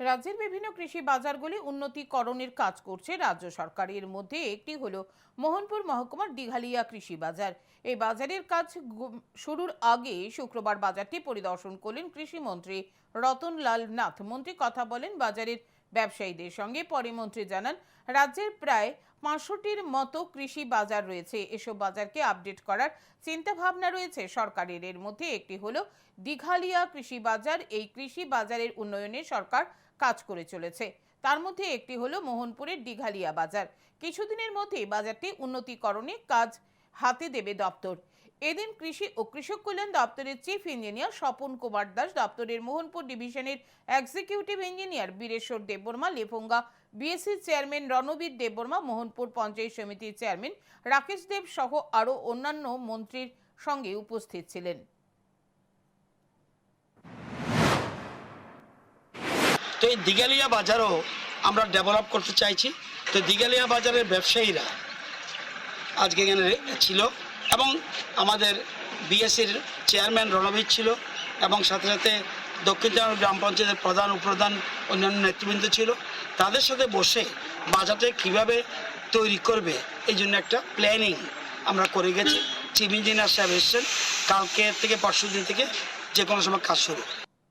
রাজ্যের বিভিন্ন কৃষি বাজারগুলি উন্নতিকরণের কাজ করছে রাজ্য সরকারের মধ্যে একটি হল মোহনপুর মহকুমার দিঘালিয়া কৃষি বাজার। এই বাজারের কাজ শুরুর আগে শুক্রবার বাজারটি পরিদর্শন করলেন কৃষিমন্ত্রী রতনলাল নাথ। মন্ত্রী কথা বলেন, বাজারের ব্যবসায়ীদের সঙ্গে পরে মন্ত্রী জানান, রাজ্যের প্রায় পাঁচশোটির মতো কৃষি বাজার রয়েছে। এসব বাজারকে আপডেট করার চিন্তা ভাবনা রয়েছে সরকারের। এর মধ্যে একটি হলো, দিঘালিয়া কৃষি বাজার। এই কৃষি বাজারের উন্নয়নে সরকার কাজ করে চলেছে। তার মধ্যে একটি হলো, মোহনপুরের দিঘালিয়া বাজার। কিছুদিনের মধ্যেই বাজারটি উন্নতিকরণে কাজ হাতে দেবে দপ্তর। এদিন কৃষি ও কৃষক কল্যাণ দপ্তরের চিফ ইঞ্জিনিয়ার স্বপন কুমার দাস দপ্তরের মোহনপুর ডিভিশনের executive engineer Bireshwar Debbarma Lefunga BSC chairman Ranbir Debbarma, Mohanpur panchayat সমিতির চেয়ারম্যান রাকেশ দেব সহ আরও অন্যান্য মন্ত্রীর সঙ্গে উপস্থিত ছিলেন। তো এই দিঘালিয়া বাজারও আমরা ডেভেলপ করতে চাইছি। তো দিঘালিয়া বাজারের ব্যবসায়ীরা আজকে এখানে ছিল এবং আমাদের বিএসসির চেয়ারম্যান রণবীর ছিল এবং সাথে সাথে দক্ষিণ চন্দ্র গ্রাম পঞ্চায়েতের প্রধান, উপপ্রধান, অন্যান্য নেতৃবৃন্দ ছিল। তাদের সাথে বসে বাজারটা কীভাবে তৈরি করবে, এই জন্য একটা প্ল্যানিং আমরা করে গেছি। চিফ ইঞ্জিনিয়ার সাহেব এসছেন। কালকে থেকে পরশু দিন থেকে যে কোনো সময় কাজ শুরু।